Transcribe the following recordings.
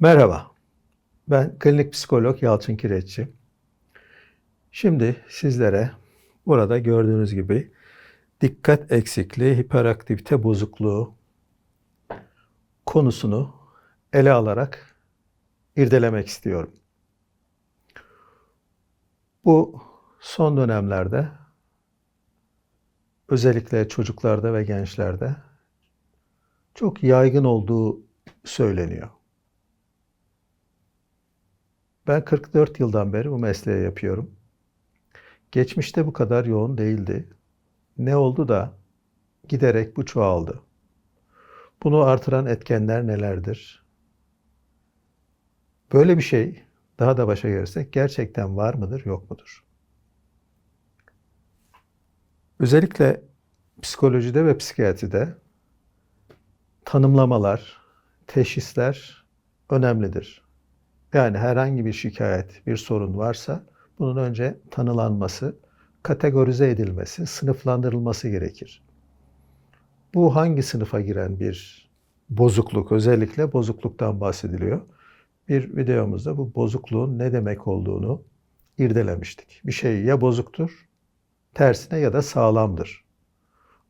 Merhaba, ben klinik psikolog Yalçın Kireççi. Şimdi sizlere burada gördüğünüz gibi dikkat eksikliği, hiperaktivite bozukluğu konusunu ele alarak irdelemek istiyorum. Bu son dönemlerde özellikle çocuklarda ve gençlerde çok yaygın olduğu söyleniyor. Ben 44 yıldan beri bu mesleği yapıyorum. Geçmişte bu kadar yoğun değildi. Ne oldu da giderek bu çoğaldı. Bunu artıran etkenler nelerdir? Böyle bir şey daha da başa gelirsek gerçekten var mıdır, yok mudur? Özellikle psikolojide ve psikiyatride tanımlamalar, teşhisler önemlidir. Yani herhangi bir şikayet, bir sorun varsa bunun önce tanılanması, kategorize edilmesi, sınıflandırılması gerekir. Bu hangi sınıfa giren bir bozukluk? Özellikle bozukluktan bahsediliyor. Bir videomuzda bu bozukluğun ne demek olduğunu irdelemiştik. Bir şey ya bozuktur, tersine ya da sağlamdır.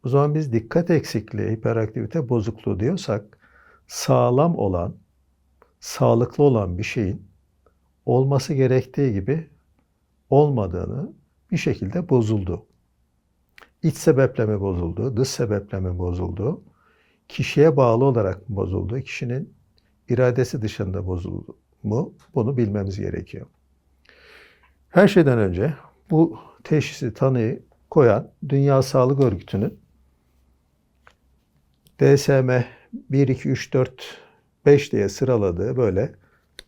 O zaman biz dikkat eksikliği, hiperaktivite bozukluğu diyorsak sağlam olan, sağlıklı olan bir şeyin olması gerektiği gibi olmadığını bir şekilde bozuldu. İç sebeple mi bozuldu, dış sebeple mi bozuldu, kişiye bağlı olarak mı bozuldu, kişinin iradesi dışında bozuldu mu bunu bilmemiz gerekiyor. Her şeyden önce bu teşhisi tanıyı koyan Dünya Sağlık Örgütü'nün DSM 1, 2, 3, 4, 5 diye sıraladığı böyle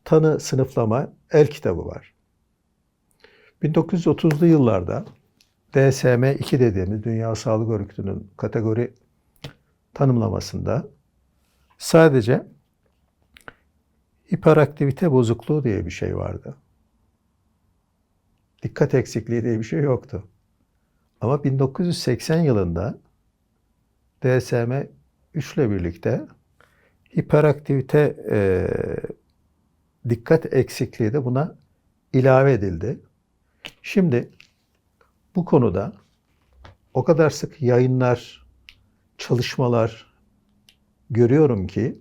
tanı sınıflama el kitabı var. 1930'lu yıllarda DSM-2 dediğimiz Dünya Sağlık Örgütü'nün kategori tanımlamasında sadece hiperaktivite bozukluğu diye bir şey vardı. Dikkat eksikliği diye bir şey yoktu. Ama 1980 yılında DSM 3 ile birlikte hiperaktivite e, dikkat eksikliği de buna ilave edildi. Şimdi bu konuda o kadar sık yayınlar, çalışmalar görüyorum ki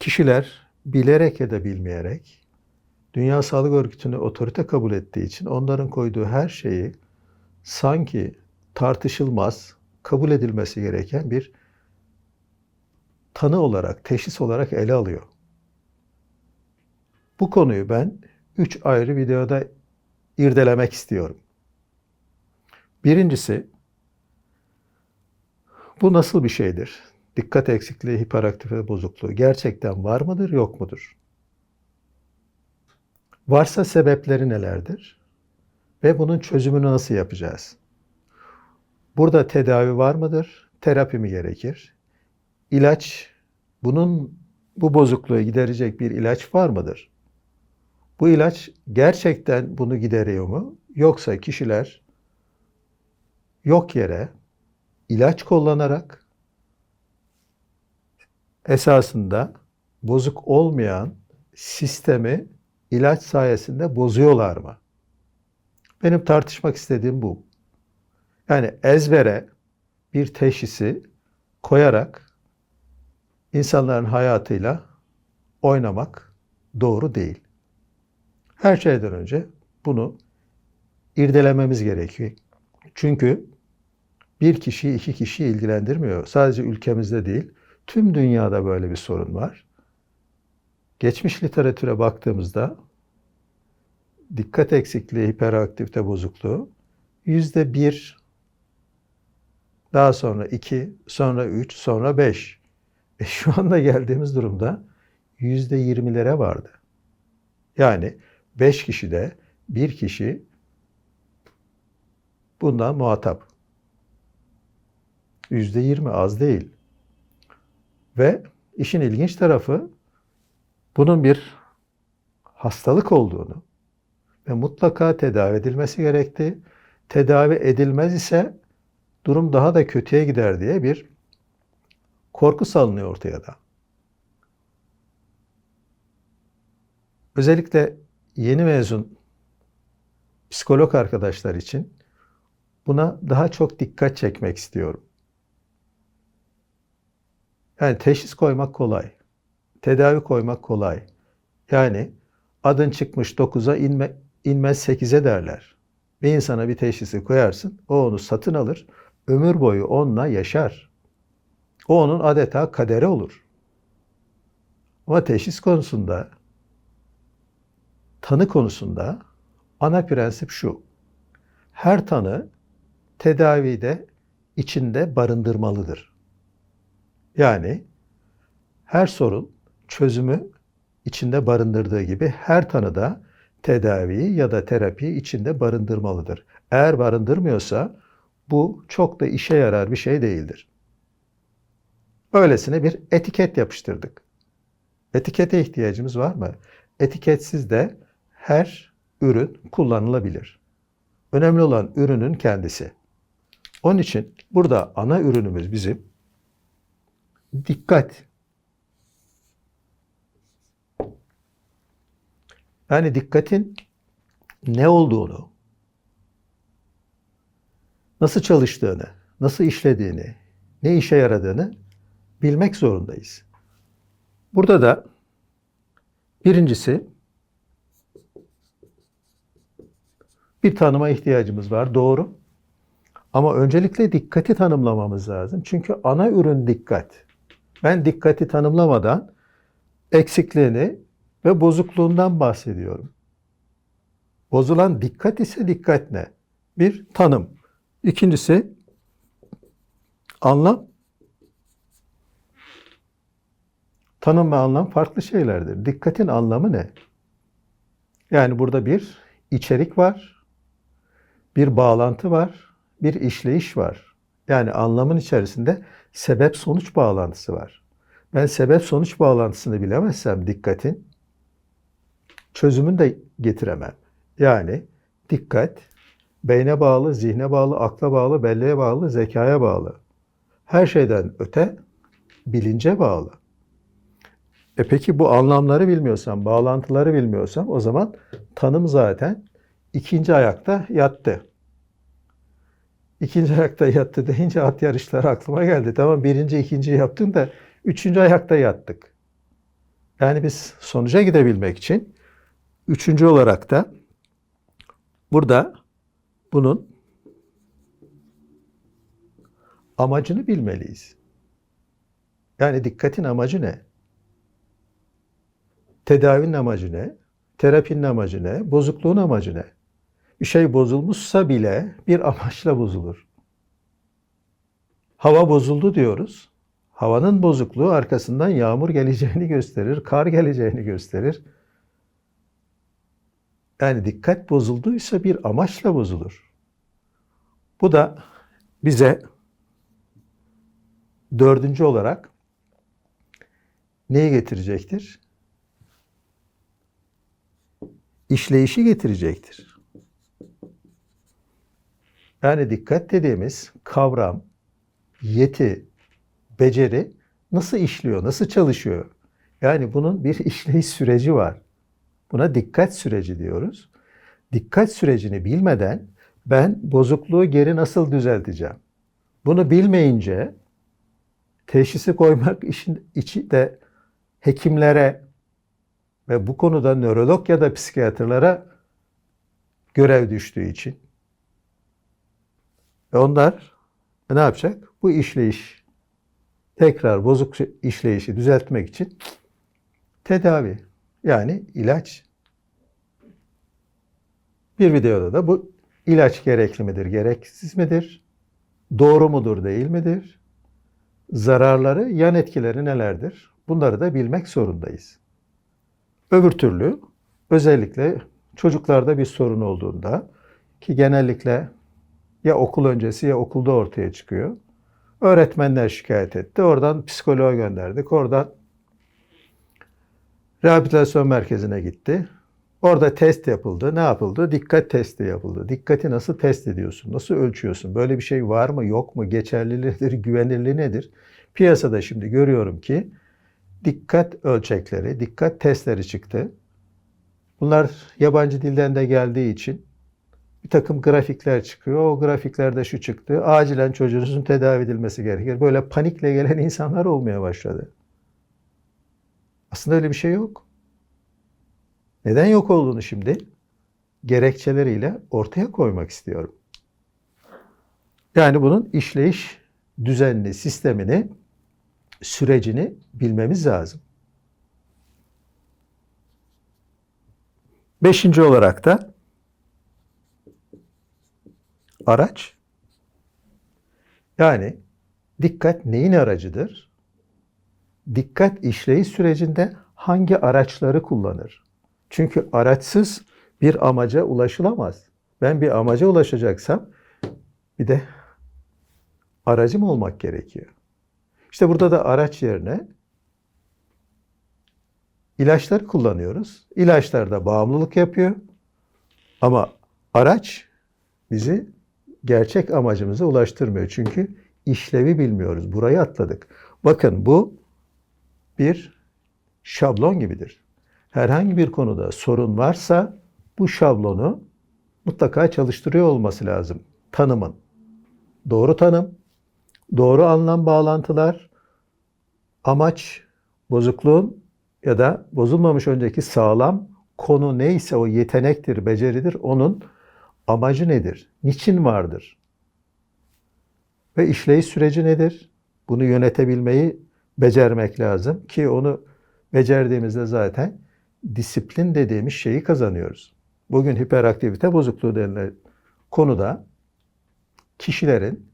kişiler bilerek ya da bilmeyerek Dünya Sağlık Örgütü'nü otorite kabul ettiği için onların koyduğu her şeyi sanki tartışılmaz, kabul edilmesi gereken bir tanı olarak, teşhis olarak ele alıyor. Bu konuyu ben üç ayrı videoda irdelemek istiyorum. Birincisi, bu nasıl bir şeydir? Dikkat eksikliği, hiperaktivite bozukluğu gerçekten var mıdır, yok mudur? Varsa sebepleri nelerdir? Ve bunun çözümünü nasıl yapacağız? Burada tedavi var mıdır? Terapi mi gerekir? İlaç, bunun bu bozukluğu giderecek bir ilaç var mıdır? Bu ilaç gerçekten bunu gideriyor mu? Yoksa kişiler yok yere ilaç kullanarak esasında bozuk olmayan sistemi ilaç sayesinde bozuyorlar mı? Benim tartışmak istediğim bu. Yani ezbere bir teşhisi koyarak insanların hayatıyla oynamak doğru değil. Her şeyden önce bunu irdelememiz gerekiyor. Çünkü bir kişi iki kişiyi ilgilendirmiyor. Sadece ülkemizde değil, tüm dünyada böyle bir sorun var. Geçmiş literatüre baktığımızda dikkat eksikliği, hiperaktivite bozukluğu yüzde bir, daha sonra iki, sonra üç, sonra beş. E şu anda geldiğimiz durumda yüzde yirmilere vardı. Yani beş kişide bir kişi bundan muhatap. Yüzde yirmi az değil. Ve işin ilginç tarafı bunun bir hastalık olduğunu ve mutlaka tedavi edilmesi gerektiği, tedavi edilmez ise durum daha da kötüye gider diye bir korku salınıyor ortaya da. özellikle yeni mezun psikolog arkadaşlar için buna daha çok dikkat çekmek istiyorum. Yani teşhis koymak kolay. Tedavi koymak kolay. Yani adın çıkmış 9'a inme, inmez 8'e derler. Bir insana bir teşhisi koyarsın, o onu satın alır, ömür boyu onunla yaşar. O onun adeta kaderi olur. Ama teşhis konusunda, tanı konusunda ana prensip şu. Her tanı tedavide içinde barındırmalıdır. Yani her sorun çözümü içinde barındırdığı gibi her tanıda tedaviyi ya da terapiyi içinde barındırmalıdır. Eğer barındırmıyorsa bu çok da işe yarar bir şey değildir. Öylesine bir etiket yapıştırdık. Etikete ihtiyacımız var mı? Etiketsiz de her ürün kullanılabilir. Önemli olan ürünün kendisi. Onun için burada ana ürünümüz bizim dikkat. Yani dikkatin ne olduğunu, nasıl çalıştığını, nasıl işlediğini, ne işe yaradığını bilmek zorundayız. Burada da birincisi bir tanıma ihtiyacımız var. Doğru. Ama öncelikle dikkati tanımlamamız lazım. Çünkü ana ürün dikkat. Ben dikkati tanımlamadan eksikliğini ve bozukluğundan bahsediyorum. Bozulan dikkat ise dikkat ne? Bir, tanım. İkincisi, anlam. Tanım ve anlam farklı şeylerdir. Dikkatin anlamı ne? Yani burada bir içerik var, bir bağlantı var, bir işleyiş var. Yani anlamın içerisinde sebep sonuç bağlantısı var. Ben sebep sonuç bağlantısını bilemezsem dikkatin çözümünü de getiremem. Yani dikkat beyne bağlı, zihne bağlı, akla bağlı, belleğe bağlı, zekaya bağlı. Her şeyden öte bilince bağlı. E peki bu anlamları bilmiyorsam, bağlantıları bilmiyorsam o zaman tanım zaten ikinci ayakta yattı. İkinci ayakta yattı deyince at yarışları aklıma geldi. Tamam birinci, ikinci yaptın da üçüncü ayakta yattık. Yani biz sonuca gidebilmek için üçüncü olarak da burada bunun amacını bilmeliyiz. Yani dikkatin amacı ne? Tedavinin amacı ne? Terapinin amacı ne? Bozukluğun amacı ne? Bir şey bozulmuşsa bile bir amaçla bozulur. Hava bozuldu diyoruz. Havanın bozukluğu arkasından yağmur geleceğini gösterir, kar geleceğini gösterir. Yani dikkat bozulduysa bir amaçla bozulur. Bu da bize dördüncü olarak neyi getirecektir? İşleyişi getirecektir. Yani dikkat dediğimiz kavram, yeti, beceri nasıl işliyor, nasıl çalışıyor? Yani bunun bir işleyiş süreci var. Buna dikkat süreci diyoruz. Dikkat sürecini bilmeden ben bozukluğu geri nasıl düzelteceğim? Bunu bilmeyince teşhisi koymak işin içi de hekimlere ve bu konuda nörolog ya da psikiyatrlara görev düştüğü için ve onlar ne yapacak? Bu işleyiş tekrar bozuk işleyişi düzeltmek için tedavi yani ilaç. Bir videoda da bu ilaç gerekli midir, gereksiz midir? Doğru mudur, değil midir? Zararları, yan etkileri nelerdir? Bunları da bilmek zorundayız. Öbür türlü özellikle çocuklarda bir sorun olduğunda ki genellikle ya okul öncesi ya okulda ortaya çıkıyor. Öğretmenler şikayet etti. Oradan psikoloğa gönderdik. Oradan rehabilitasyon merkezine gitti. Orada test yapıldı. Ne yapıldı? Dikkat testi yapıldı. Dikkati nasıl test ediyorsun? Nasıl ölçüyorsun? Böyle bir şey var mı, yok mu? Geçerliliği nedir, güvenilirliği nedir? Piyasada şimdi görüyorum ki dikkat ölçekleri, dikkat testleri çıktı. Bunlar yabancı dilden de geldiği için bir takım grafikler çıkıyor. O grafiklerde şu çıktı. Acilen çocuğunuzun tedavi edilmesi gerekir. Böyle panikle gelen insanlar olmaya başladı. Aslında öyle bir şey yok. Neden yok olduğunu şimdi gerekçeleriyle ortaya koymak istiyorum. Yani bunun işleyiş düzenli sistemini, sürecini bilmemiz lazım. Beşinci olarak da araç. Yani dikkat neyin aracıdır? Dikkat işleyiş sürecinde hangi araçları kullanır? Çünkü araçsız bir amaca ulaşılamaz. Ben bir amaca ulaşacaksam bir de aracım olmak gerekiyor. İşte burada da araç yerine ilaçları kullanıyoruz. İlaçlar da bağımlılık yapıyor. Ama araç bizi gerçek amacımıza ulaştırmıyor. Çünkü işlevi bilmiyoruz. Burayı atladık. Bakın bu bir şablon gibidir. Herhangi bir konuda sorun varsa bu şablonu mutlaka çalıştırıyor olması lazım. Tanımın. Doğru tanım, doğru anlam bağlantılar, amaç, bozukluğun ya da bozulmamış önceki sağlam konu neyse o yetenektir, beceridir. Onun amacı nedir? Niçin vardır? Ve işleyiş süreci nedir? Bunu yönetebilmeyi becermek lazım ki onu becerdiğimizde zaten disiplin dediğimiz şeyi kazanıyoruz. Bugün hiperaktivite bozukluğu denilen konuda kişilerin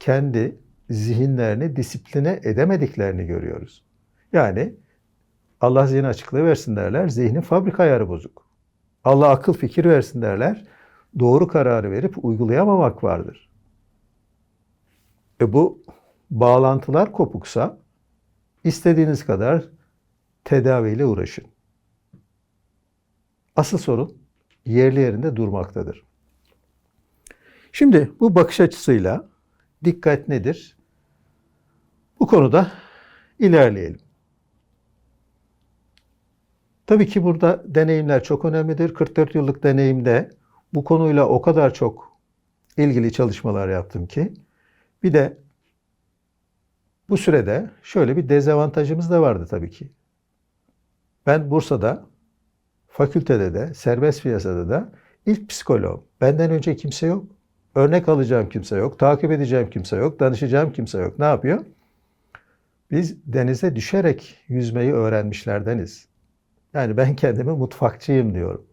kendi zihinlerini disipline edemediklerini görüyoruz. Yani Allah zihin açıklığı versin derler, zihnin fabrika ayarı bozuk. Allah akıl fikir versin derler, doğru kararı verip uygulayamamak vardır. E bu bağlantılar kopuksa istediğiniz kadar tedaviyle uğraşın. Asıl sorun yerli yerinde durmaktadır. Şimdi bu bakış açısıyla dikkat nedir? Bu konuda ilerleyelim. Tabii ki burada deneyimler çok önemlidir. 44 yıllık deneyimde bu konuyla o kadar çok ilgili çalışmalar yaptım ki bir de bu sürede şöyle bir dezavantajımız da vardı tabii ki. Ben Bursa'da, fakültede de, serbest piyasada da ilk psikolog. Benden önce kimse yok. Örnek alacağım kimse yok. Takip edeceğim kimse yok. Danışacağım kimse yok. Ne yapıyor? Biz denize düşerek yüzmeyi öğrenmişlerdeniz. Yani ben kendime mutfakçıyım diyorum.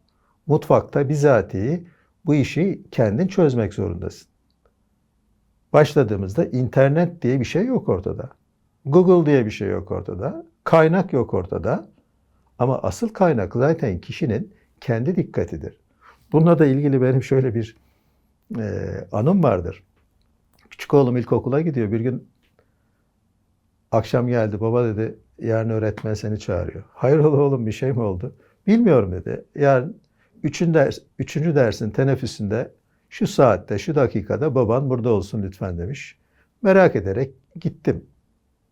Mutfakta bizatihi bu işi kendin çözmek zorundasın. Başladığımızda internet diye bir şey yok ortada. Google diye bir şey yok ortada. Kaynak yok ortada. Ama asıl kaynak zaten kişinin kendi dikkatidir. Bununla da ilgili benim şöyle bir e, anım vardır. Küçük oğlum ilkokula gidiyor. Bir gün akşam geldi. Baba dedi yarın öğretmen seni çağırıyor. Hayrola oğlum bir şey mi oldu? Bilmiyorum dedi. Yarın üçün ders, üçüncü dersin teneffüsünde şu saatte, şu dakikada baban burada olsun lütfen demiş. Merak ederek gittim.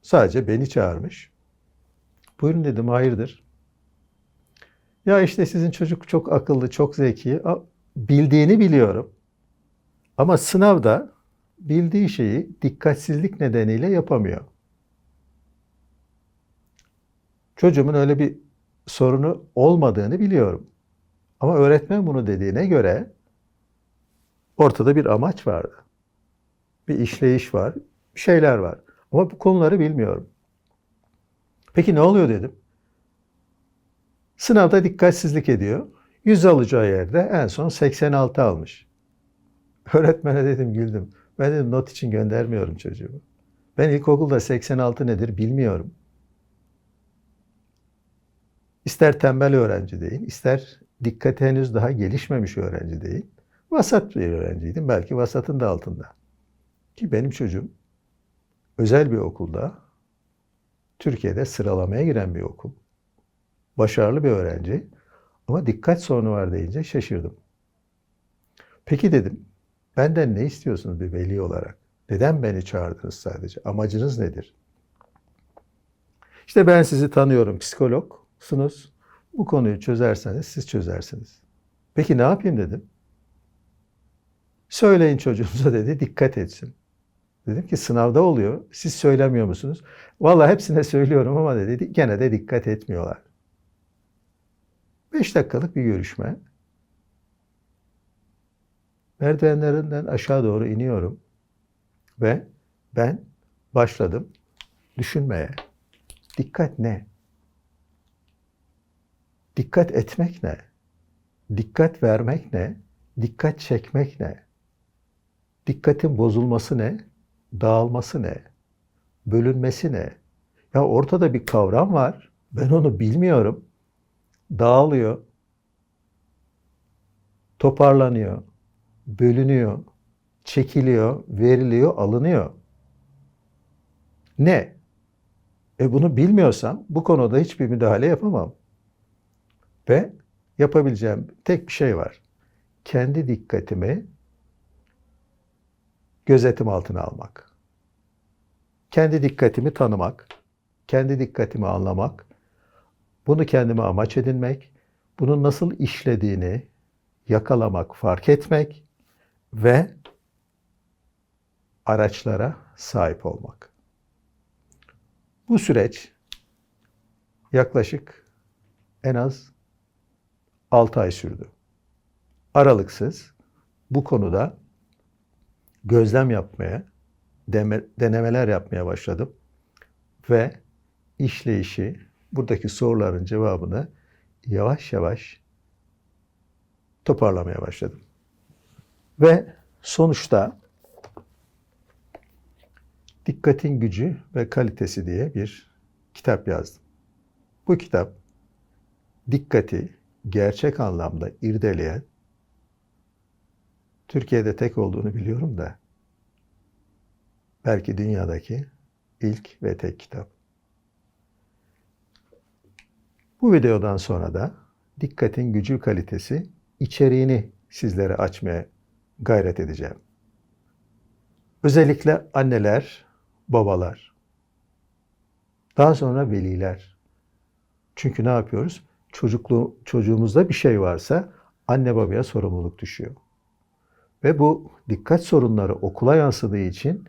Sadece beni çağırmış. Buyurun dedim, hayırdır? Ya işte sizin çocuk çok akıllı, çok zeki. Bildiğini biliyorum. Ama sınavda bildiği şeyi dikkatsizlik nedeniyle yapamıyor. Çocuğumun öyle bir sorunu olmadığını biliyorum. Ama öğretmen bunu dediğine göre ortada bir amaç vardı. Bir işleyiş var, bir şeyler var. Ama bu konuları bilmiyorum. Peki ne oluyor dedim. Sınavda dikkatsizlik ediyor. 100 alacağı yerde en son 86 almış. Öğretmene dedim güldüm. Ben dedim not için göndermiyorum çocuğumu. Ben ilkokulda 86 nedir bilmiyorum. İster tembel öğrenci deyin, ister dikkati henüz daha gelişmemiş öğrenci deyin. Vasat bir öğrenciydim. Belki vasatın da altında. Ki benim çocuğum özel bir okulda Türkiye'de sıralamaya giren bir okul. Başarılı bir öğrenci ama dikkat sorunu var deyince şaşırdım. Peki dedim, benden ne istiyorsunuz bir veli olarak? Neden beni çağırdınız sadece? Amacınız nedir? İşte ben sizi tanıyorum, psikologsunuz. Bu konuyu çözerseniz siz çözersiniz. Peki ne yapayım dedim. Söyleyin çocuğunuza dedi dikkat etsin. Dedim ki sınavda oluyor. Siz söylemiyor musunuz? Vallahi hepsine söylüyorum ama dedi gene de dikkat etmiyorlar. Beş dakikalık bir görüşme. Merdivenlerinden aşağı doğru iniyorum. Ve ben başladım düşünmeye. Dikkat ne? Dikkat etmek ne? Dikkat vermek ne? Dikkat çekmek ne? Dikkatin bozulması ne? Dağılması ne? Bölünmesi ne? Ya ortada bir kavram var. Ben onu bilmiyorum. Dağılıyor. Toparlanıyor. Bölünüyor. Çekiliyor, veriliyor, alınıyor. Ne? E bunu bilmiyorsam bu konuda hiçbir müdahale yapamam. Ve yapabileceğim tek bir şey var. Kendi dikkatimi gözetim altına almak. Kendi dikkatimi tanımak, kendi dikkatimi anlamak, bunu kendime amaç edinmek, bunun nasıl işlediğini yakalamak, fark etmek ve araçlara sahip olmak. Bu süreç yaklaşık en az 6 ay sürdü. Aralıksız bu konuda gözlem yapmaya, denemeler yapmaya başladım ve işleyişi, buradaki soruların cevabını yavaş yavaş toparlamaya başladım. Ve sonuçta Dikkatin Gücü ve Kalitesi diye bir kitap yazdım. Bu kitap dikkati gerçek anlamda irdeleyen Türkiye'de tek olduğunu biliyorum da belki dünyadaki ilk ve tek kitap. Bu videodan sonra da dikkatin gücü kalitesi içeriğini sizlere açmaya gayret edeceğim. Özellikle anneler, babalar, daha sonra veliler. Çünkü ne yapıyoruz? Çocuklu, çocuğumuzda bir şey varsa anne babaya sorumluluk düşüyor. Ve bu dikkat sorunları okula yansıdığı için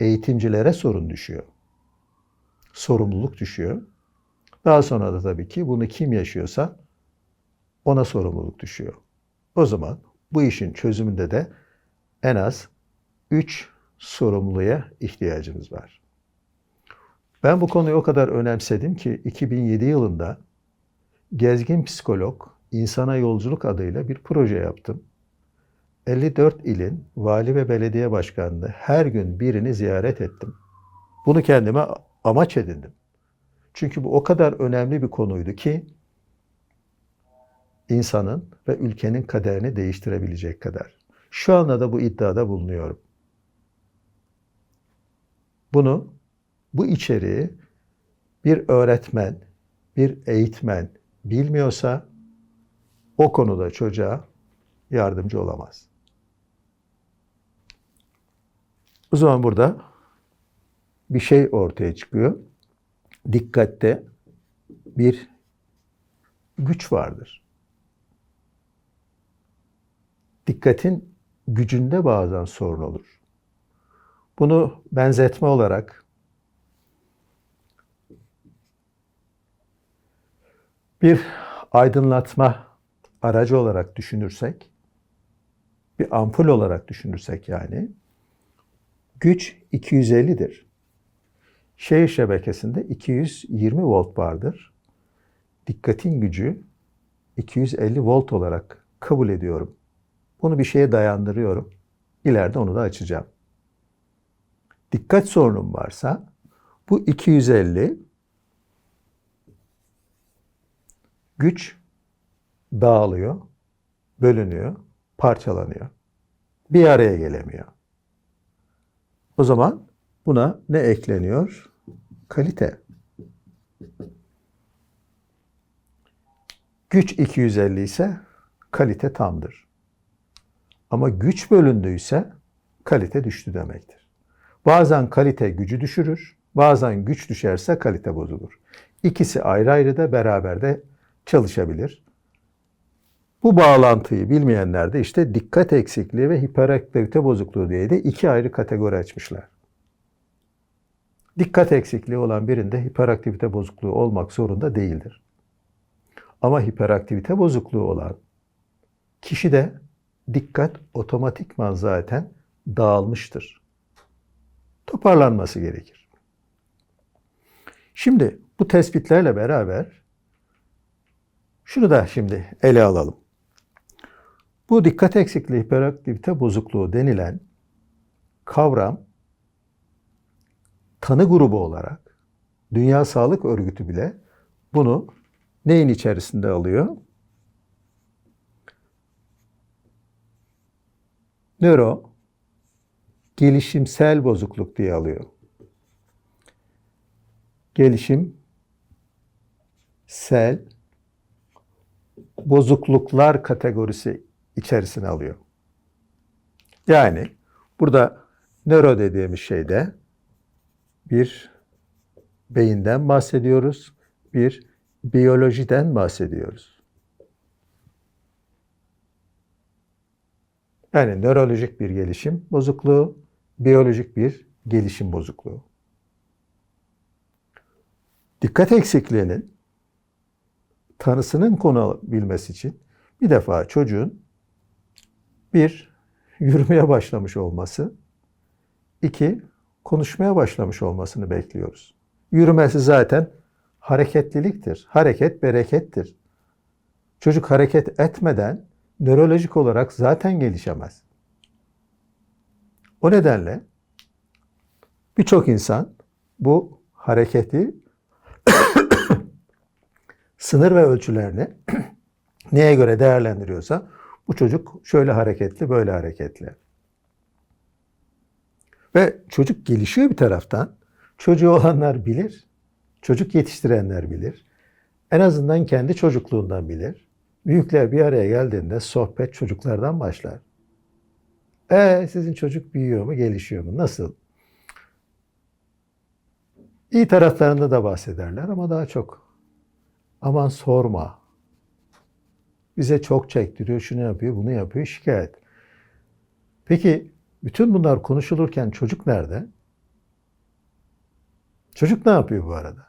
eğitimcilere sorun düşüyor. Sorumluluk düşüyor. Daha sonra da tabii ki bunu kim yaşıyorsa ona sorumluluk düşüyor. O zaman bu işin çözümünde de en az 3 sorumluya ihtiyacımız var. Ben bu konuyu o kadar önemsedim ki 2007 yılında Gezgin Psikolog İnsana Yolculuk adıyla bir proje yaptım. 54 ilin vali ve belediye başkanını her gün birini ziyaret ettim. Bunu kendime amaç edindim. Çünkü bu o kadar önemli bir konuydu ki insanın ve ülkenin kaderini değiştirebilecek kadar. Şu anda da bu iddiada bulunuyorum. Bunu, bu içeriği bir öğretmen, bir eğitmen bilmiyorsa o konuda çocuğa yardımcı olamaz. O zaman burada bir şey ortaya çıkıyor. Dikkatte bir güç vardır. Dikkatin gücünde bazen sorun olur. Bunu benzetme olarak bir aydınlatma aracı olarak düşünürsek, bir ampul olarak düşünürsek yani, güç 250'dir. Şehir şebekesinde 220 volt vardır. Dikkatin gücü 250 volt olarak kabul ediyorum. Bunu bir şeye dayandırıyorum. İleride onu da açacağım dikkat sorunum varsa bu 250 güç dağılıyor, bölünüyor, parçalanıyor. Bir araya gelemiyor. O zaman buna ne ekleniyor? Kalite. Güç 250 ise kalite tamdır. Ama güç bölündüyse kalite düştü demektir. Bazen kalite gücü düşürür, bazen güç düşerse kalite bozulur. İkisi ayrı ayrı da beraber de çalışabilir. Bu bağlantıyı bilmeyenler de işte dikkat eksikliği ve hiperaktivite bozukluğu diye de iki ayrı kategori açmışlar. Dikkat eksikliği olan birinde hiperaktivite bozukluğu olmak zorunda değildir. Ama hiperaktivite bozukluğu olan kişi de dikkat otomatikman zaten dağılmıştır. Toparlanması gerekir. Şimdi bu tespitlerle beraber şunu da şimdi ele alalım. Bu dikkat eksikliği hiperaktivite bozukluğu denilen kavram tanı grubu olarak Dünya Sağlık Örgütü bile bunu neyin içerisinde alıyor? Nöro gelişimsel bozukluk diye alıyor. Gelişimsel bozukluklar kategorisi içerisine alıyor. Yani burada nöro dediğimiz şeyde bir beyinden bahsediyoruz, bir biyolojiden bahsediyoruz. Yani nörolojik bir gelişim bozukluğu, biyolojik bir gelişim bozukluğu. Dikkat eksikliğinin tanısının konulabilmesi için bir defa çocuğun bir, yürümeye başlamış olması, iki, konuşmaya başlamış olmasını bekliyoruz. Yürümesi zaten hareketliliktir. Hareket berekettir. Çocuk hareket etmeden nörolojik olarak zaten gelişemez. O nedenle birçok insan bu hareketi sınır ve ölçülerini neye göre değerlendiriyorsa bu çocuk şöyle hareketli, böyle hareketli. Ve çocuk gelişiyor bir taraftan. Çocuğu olanlar bilir. Çocuk yetiştirenler bilir. En azından kendi çocukluğundan bilir. Büyükler bir araya geldiğinde sohbet çocuklardan başlar. E sizin çocuk büyüyor mu, gelişiyor mu? Nasıl? İyi taraflarında da bahsederler ama daha çok aman sorma. Bize çok çektiriyor, şunu yapıyor, bunu yapıyor, şikayet. Peki bütün bunlar konuşulurken çocuk nerede? Çocuk ne yapıyor bu arada?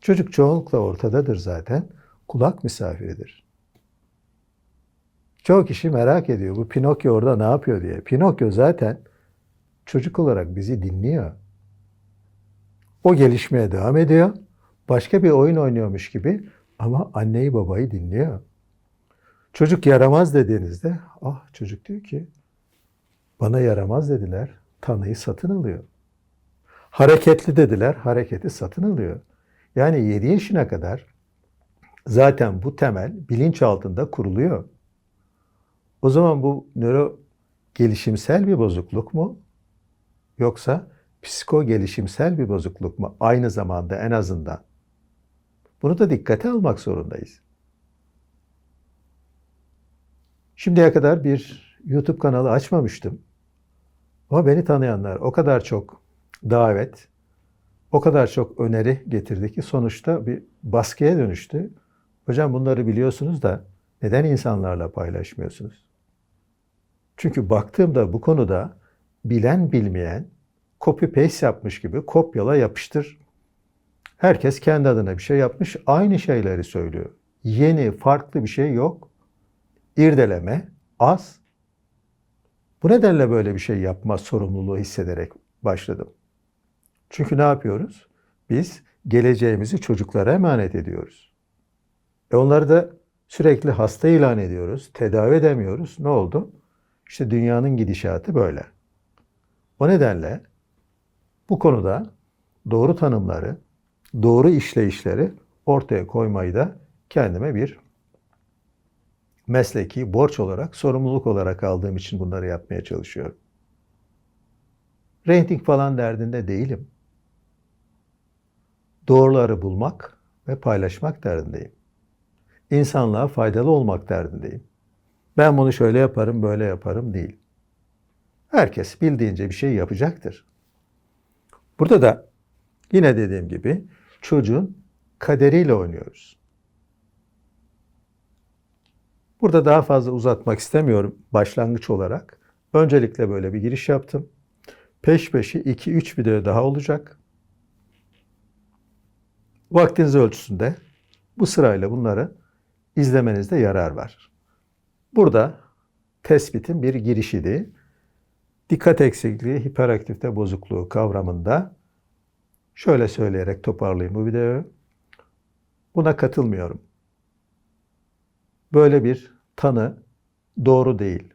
Çocuk çoğunlukla ortadadır zaten. Kulak misafiridir. Çoğu kişi merak ediyor bu Pinokyo orada ne yapıyor diye. Pinokyo zaten çocuk olarak bizi dinliyor. O gelişmeye devam ediyor. Başka bir oyun oynuyormuş gibi ama anneyi babayı dinliyor. Çocuk yaramaz dediğinizde ah çocuk diyor ki bana yaramaz dediler. Tanıyı satın alıyor. Hareketli dediler. Hareketi satın alıyor. Yani 7 yaşına kadar zaten bu temel bilinç altında kuruluyor. O zaman bu nöro gelişimsel bir bozukluk mu? Yoksa psiko gelişimsel bir bozukluk mu? Aynı zamanda en azından. Bunu da dikkate almak zorundayız. Şimdiye kadar bir YouTube kanalı açmamıştım. Ama beni tanıyanlar o kadar çok davet, o kadar çok öneri getirdi ki sonuçta bir baskıya dönüştü. Hocam bunları biliyorsunuz da neden insanlarla paylaşmıyorsunuz? Çünkü baktığımda bu konuda bilen bilmeyen copy paste yapmış gibi kopyala yapıştır. Herkes kendi adına bir şey yapmış, aynı şeyleri söylüyor. Yeni, farklı bir şey yok. İrdeleme az. Bu nedenle böyle bir şey yapma sorumluluğu hissederek başladım. Çünkü ne yapıyoruz? Biz geleceğimizi çocuklara emanet ediyoruz. E onları da sürekli hasta ilan ediyoruz, tedavi edemiyoruz. Ne oldu? İşte dünyanın gidişatı böyle. O nedenle bu konuda doğru tanımları, doğru işleyişleri ortaya koymayı da kendime bir mesleki borç olarak, sorumluluk olarak aldığım için bunları yapmaya çalışıyorum. Rating falan derdinde değilim. Doğruları bulmak ve paylaşmak derdindeyim. İnsanlığa faydalı olmak derdindeyim. Ben bunu şöyle yaparım, böyle yaparım değil. Herkes bildiğince bir şey yapacaktır. Burada da yine dediğim gibi çocuğun kaderiyle oynuyoruz. Burada daha fazla uzatmak istemiyorum başlangıç olarak. Öncelikle böyle bir giriş yaptım. Peş peşe 2-3 video daha olacak. Vaktiniz ölçüsünde bu sırayla bunları izlemenizde yarar var. Burada tespitin bir girişiydi. Dikkat eksikliği, hiperaktifte bozukluğu kavramında şöyle söyleyerek toparlayayım bu videoyu. Buna katılmıyorum. Böyle bir tanı doğru değil.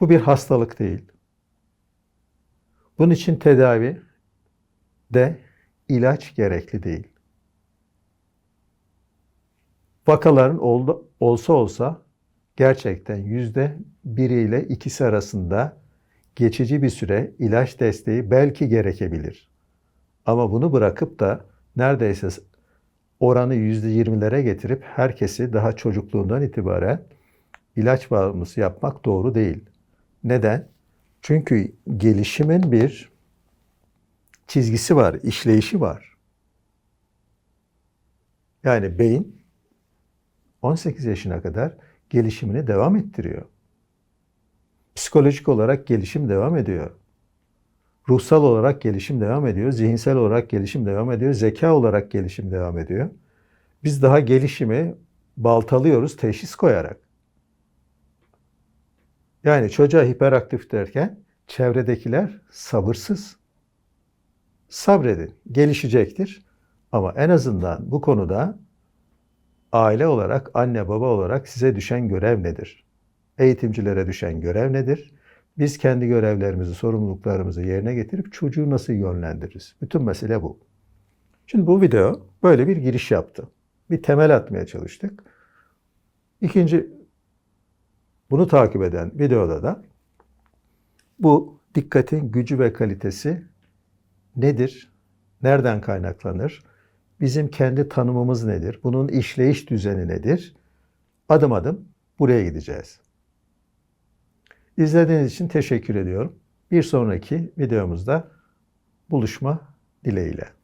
Bu bir hastalık değil. Bunun için tedavi de ilaç gerekli değil. Vakaların oldu, olsa olsa gerçekten yüzde biriyle ikisi arasında geçici bir süre ilaç desteği belki gerekebilir. Ama bunu bırakıp da neredeyse oranı yüzde yirmilere getirip herkesi daha çocukluğundan itibaren ilaç bağımlısı yapmak doğru değil. Neden? Çünkü gelişimin bir çizgisi var, işleyişi var. Yani beyin 18 yaşına kadar gelişimini devam ettiriyor. Psikolojik olarak gelişim devam ediyor. Ruhsal olarak gelişim devam ediyor. Zihinsel olarak gelişim devam ediyor. Zeka olarak gelişim devam ediyor. Biz daha gelişimi baltalıyoruz teşhis koyarak. Yani çocuğa hiperaktif derken çevredekiler sabırsız. Sabredin, gelişecektir. Ama en azından bu konuda aile olarak, anne baba olarak size düşen görev nedir? Eğitimcilere düşen görev nedir? Biz kendi görevlerimizi, sorumluluklarımızı yerine getirip çocuğu nasıl yönlendiririz? Bütün mesele bu. Şimdi bu video böyle bir giriş yaptı. Bir temel atmaya çalıştık. İkinci, bunu takip eden videoda da bu dikkatin gücü ve kalitesi nedir? Nereden kaynaklanır? Bizim kendi tanımımız nedir? Bunun işleyiş düzeni nedir? Adım adım buraya gideceğiz. İzlediğiniz için teşekkür ediyorum. Bir sonraki videomuzda buluşma dileğiyle.